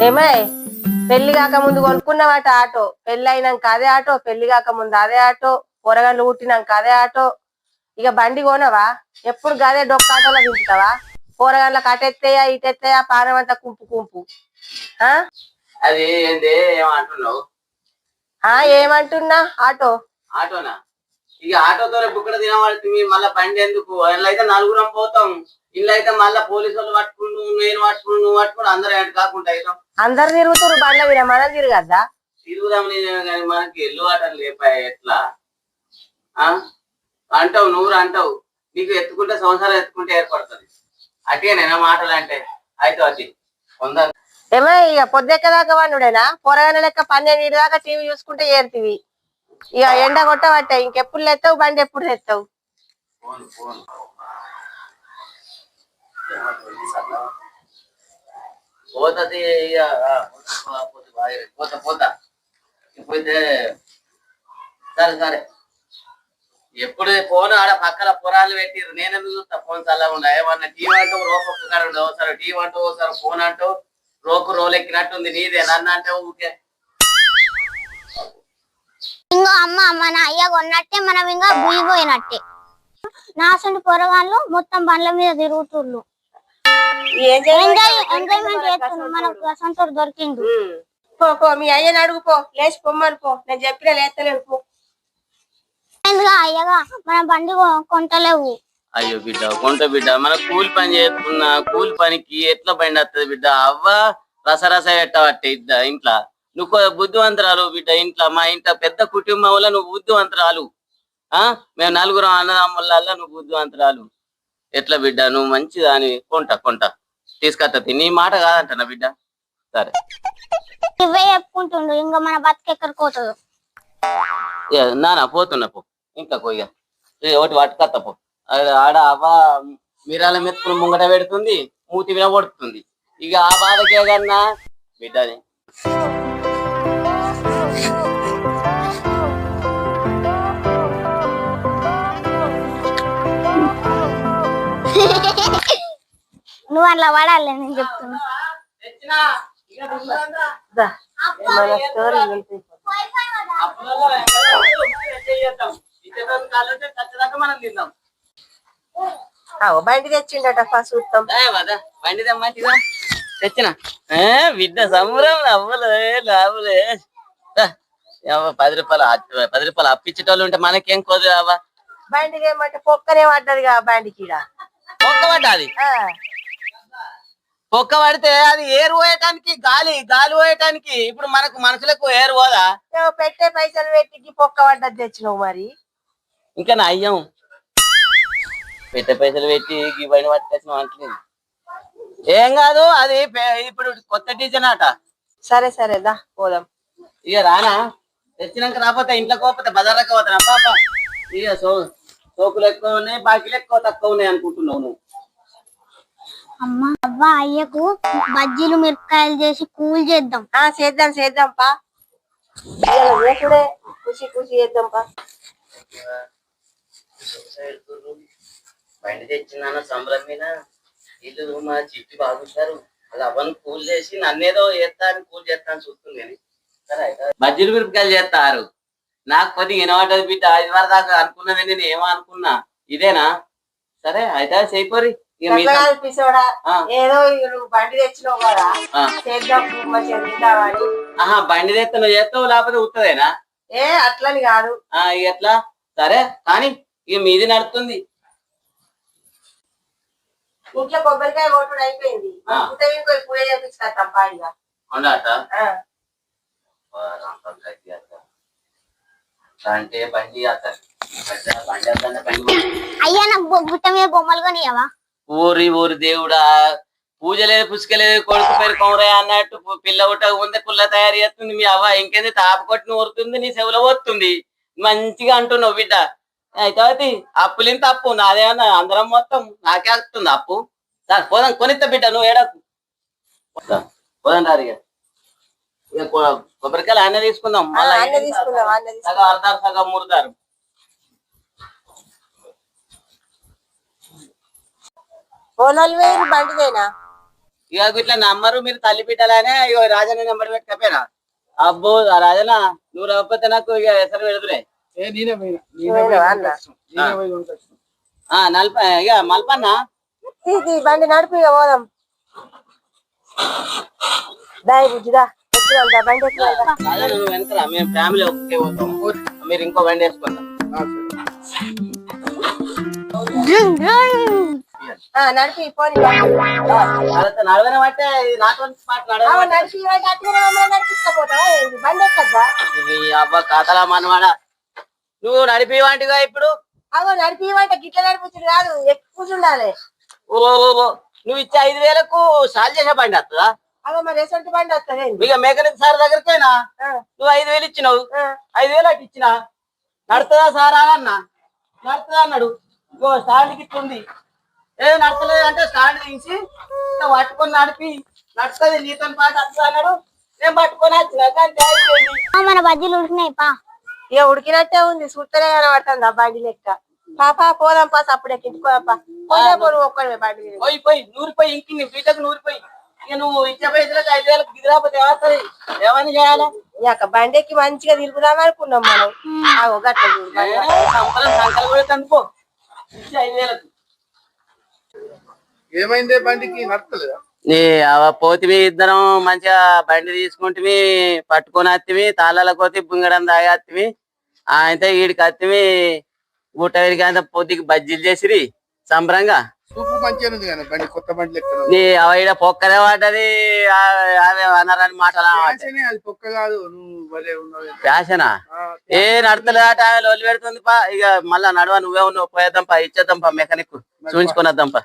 ఏమే? పెళ్ళి కాక ముందు కొనుక్కున్నావట ఆటో. పెళ్ళి అయినాక అదే ఆటో పెళ్ళి కాక ముందు అదే ఆటో పొరగండ్లు పుట్టినాక అదే ఆటో. ఇక బండి కొనవా? ఎప్పుడు గదే డొక్క ఆటోలో దింపుతావా? కూరగాయలకు అటెత్తయా ఇటెత్తయా పానం అంతా కుంపు కుంపు. ఆ? అది ఏంది? ఏమంటున్నావు? ఆ ఏమంటున్నా? ఆటో. ఆటోనా? ఇక ఆటోతో బుక్కడ తినబడుతుంది మళ్ళీ బండి ఎందుకు? అందులో అయితే నలుగురం పోతాం. ఇల్లు అయితే మళ్ళీ పోలీసు వాళ్ళు పట్టుకుంటూ నేను పట్టుకుని నువ్వు పట్టుకుని అందరూ ఎంట కాకుండా అందరు తిరుగుతురు బండ్ల మీద మనం తిరగద్దా? తిరుగుదాం నేను కానీ మనకి ఎల్లు ఆటలు లేపాయి ఎట్లా? అంటావు నువ్వు అంటావు. నీకు ఎత్తుకుంటే సంవత్సరం ఎత్తుకుంటే ఏర్పడుతుంది. అటేనేనా మాటలు అంటే అయితే అది. కొందరు ఏమో ఇక పొద్దెక్కదాకా వండుడేనా? పొరగన లెక్క పన్నెండు దాకా టీవీ చూసుకుంటే ఏరుతివి ఇక ఎండ కొట్టబట్టే ఇంకెప్పుడు లేస్తావు? బండి ఎప్పుడు తెస్తావు? ఫోన్ పోతుంది పోతా, పోతా, పోతే సరే సరే. ఎప్పుడు ఫోన్ ఆడ పక్కన పొరాలు పెట్టిర్రు. నేనెందుకు చూస్తా ఫోన్ చల్లా ఉండ? ఏమన్నా టీవీ అంటూ రోపొక్క కాడ ఉండవు టీవీ అంటూ ఒకసారి ఫోన్ అంటూ రోకు రోలు ఎక్కినట్టుంది నీదే. నన్ను అంటే ఊకే అమ్మ మన అయ్య కొన్నట్టే మనం ఇంకా భూమి పోయినట్టే. నాసంటి పొరగాళ్ళు మొత్తం బండ్ల మీద తిరుగుతుర్రు. ఎంజాయ్మెంట్ చేస్తున్నారు మనకు అసంతోడు దొరికిండు. పో పో మీ అయ్యని అడుగు పో. లేచి పొమ్మని పో. నేను చెప్పిన లేస్తలేడు పో. అయ్యగా? మన బండి కొంటలేవు. అయ్యో బిడ్డ కొంట బిడ్డ. మన కూలి పని చేస్తున్నా కూలి పనికి ఎట్లా బండి వస్తుంది బిడ్డ? అవ్వ రసరస పెట్టబట్టే ఇద్ద ఇంట్లో. నువ్వు బుద్ధివంతరాలు బిడ్డ ఇంట్లో మా ఇంట్లో పెద్ద కుటుంబంలో నువ్వు బుద్ధివంతరాలు ఆ? మేము నలుగురు అన్నదమ్ములలో నువ్వు బుద్ధివంతరాలు ఎట్లా బిడ్డ? నువ్వు మంచిదాని. కొంట కొంట. తీసుకొస్తుంది నీ మాట కాదంట నా బిడ్డ? సరే. ఇవే చెప్పుకుంటుండు ఇంకా మన బతుకు ఎక్కడికి పోతుందో. నానా పోతున్నా పో. ఇంకా కొయ్య ఒకటి పట్టుకత్త పో. ఆడ- ఆడ అవ్వ మీరాల మెత్తుకుని ముంగట పెడుతుంది మూతి వినబడుతుంది ఇక ఆ బాధకే కన్నా బిడ్డని. నువ్వు అట్లా పడాలి నేను చెప్తున్నా. బండి తెచ్చిండట చూస్తాం బండిదే మంచిదా తెచ్చిన. ఏ, బిడ్డ సంబరం నవ్వులే నవ్వులే రా, ఏవ్వ, పది రూపాయలు పది రూపాయలు అప్పించేటోళ్ళు ఉంటే మనకేం కోదు అవ్వ బండికి ఏమంటే పొక్కనే పడ్డది కదా బండికి. ఒక్క పడ్డది? ఆ. ఒక్క పడితే అది ఏరు పోయటానికి గాలి గాలి పోయటానికి ఇప్పుడు మనకు మనుషులకు ఏరు పోదా? పెట్టే పైసలు పెట్టి పొక్క పడ్డది తెచ్చినావు మరి. ఇంకా నా అయ్యం. పెట్టే పైసలు పెట్టి ఈ పైన పట్టుకొచ్చిన అంటలేదు ఏం కాదు అది ఇప్పుడు కొత్త టీచర్ అట సరే సరే దా పోదాం. ఇక రానా? తెచ్చినాక రాకపోతే ఇంట్లో పోతే బజార్ లెక్క పోతాను పాప ఇక సో సోకులు ఎక్కువ ఉన్నాయి బాకీలు ఎక్కువ తక్కువ ఉన్నాయి అనుకుంటున్నావు నువ్వు. అమ్మ అవ్వ అయ్యకు బజ్జీలు మిరపకాయలు చేసి కూల్ చేద్దాం. ఆ చేద్దాం చేద్దాం పా. రేపుడే ఖుషి ఖుషి చేద్దాం పా. బండి తెచ్చిందన్న సంబరం మీద? వీళ్ళు మా చిట్టి బాగుంటారు అలా అవన్నీ కూల్ చేసి నన్నేదో చేస్తా అని కూల్ చేస్తా అని చూస్తుంది బజ్జీలు మిరపకాయలు చేస్తారు. నాకు కొద్దిగా వినబడ్డది బిడ్డ ఐదు వరకు దాకా అనుకున్నది నేను ఏమో అనుకున్నా ఇదేనా? సరే అయితే చేయపోరి. ఇక. ఏదో ఇక బండి తెచ్చినావు కదా ఆహా బండి తెస్తే నువ్వు చేస్తావు? లేకపోతే ఉత్తదేనా? ఏ అట్లని కాదు. ఇక ఎట్లా? సరే కానీ ఇక మీది నడుస్తుంది. ఇంట్లో కొబ్బరికాయ కొట్టుడు అయిపోయింది. ఇంకో పూజ చేపించుకొస్తాం పాడిగా ఉండట ఆ. అంటే బండి అతను బండి అతను బండి అయ్యా నాకు గుట్ట మీద బొమ్మలు కొనియవా ఊరి ఊరి దేవుడా పూజ లేదు పుసుక లేదు కొడుకు పేరు కొమరే అన్నట్టు పిల్ల ఉట్ట ఉందే పుల్ల తయారు చేస్తుంది మీ అవ్వ. ఇంకేంది తాప కొట్టిన ఊరుతుంది నీ చెవులో వస్తుంది మంచిగా అంటున్నావు బిడ్డ. అయితే అది అప్పులింత అప్పు? నాదేమన్నా అందరం మొత్తం నాకే వస్తుంది అప్పు. సరే పోదాం కొనిస్తా బిడ్డ నువ్వు ఏడకు. పోదాం రారు ఇక ఇక కొ- కొబ్బరికాయలు అన్న తీసుకుందాం. సగం అర్ధారు సగం బండిదేనా? ఇక ఇట్లా నమ్మరు మీరు తల్లి బిడ్డలానే ఇక రాజన్న నెంబర్ పెట్టకపోయినా అబ్బో ఆ రాజన్న నువ్వు రాకపోతే నాకు ఇక ఎసరు పెడుతురే. నలప ఇక మల్పన్నా? బండి నడిపి పోదాం. దాయి బుజ్జిదా. బండి నువ్వు వెనకరా మేము ఫ్యామిలీ ఒకే పోతాం. మీరు ఇంకో బండి నడిపి పోనీ తర్వాత నడవన అంటే పాటు నడిపి ఏంది? బండి ఎక్కద్దా? అబ్బా కథలా మనవాడ. నువ్వు నడిపి వాటిగా ఇప్పుడు? అగో నడిపి ఇవ్వంట గిట్ల నడిపించుడు కాదు. ఎక్కువ ఉండాలి ఓ. నువ్వు ఇచ్చే ఐదు వేలకు సాల్ చేసే బండి వస్తుందా? ఇక మెకానిక్ సార్ దగ్గరికైనా? ఆ, నువ్వు ఐదు వేలు ఇచ్చినావు. ఐదు వేలు అటు ఇచ్చినా? నడుతుందా సార్ అన్న. నడుతుందా అన్నాడు. ఇగో స్టాండ్కి ఇట్లుంది. ఏ నడతలేదు అంటే స్టాండ్ తీసి పట్టుకొని నడిపి నడుస్తుంది నీతో పాటు అన్నాడు. నేను పట్టుకొని వచ్చిన. మన బజ్జీలు ఉడికినాయి పా. ఇక ఉడికినట్టే ఉంది. సుత్తనే కనబడుతుంది ఆ బండి లెక్క. పాపా పోదాం పాస్ అప్పుడే కిట్టుకోదప్పా పోదే. పోయి పోయి నూరిపోయి ఇంకి నీ బీటకు నూరిపోయి. ఇక నువ్వు ఇచ్చే పైసలకు ఐదు వేలకు దిగిరాకపోతే ఏమవుతుంది? ఏమని చేయాలి? ఇక బండికి మంచిగా తిరుగుదాం అనుకున్నాం మనం. సంకలు కూడా కనుకో ఇచ్చి ఐదు వేలకు. ఏమైందే బండికి? నడతలేదా నీ అవ పోతివి ఇద్దరం మంచిగా బండి తీసుకుంటే పట్టుకొని వత్తివి తాళాల కోతి బుంగడం తాగత్తివి. ఆయనతో ఈడికి వత్తివి గుట్ట వీడికి అంత పొద్దుకి బజ్జీలు చేసిరి సంబరంగా. సూపు మంచిగా ఉంది కానీ బండి కొత్త బండి లెక్క ఉంది. నీ అవ ఈడ పొక్కదే పడ్డది ఆమె అనరాని మాటలు ఫ్యాషనే అది పొక్క కాదు నువ్వు భలే ఉన్నావు. ఫ్యాషనా ఏ నడతలేదట ఆమె లొల్లి పెడుతుంది పా ఇక మళ్ళా నడవ నువ్వే ఉన్నావు పోయేద్దాం పా ఇచ్చేద్దాం పా మెకానిక్ చూపించుకొని వద్దాం పా.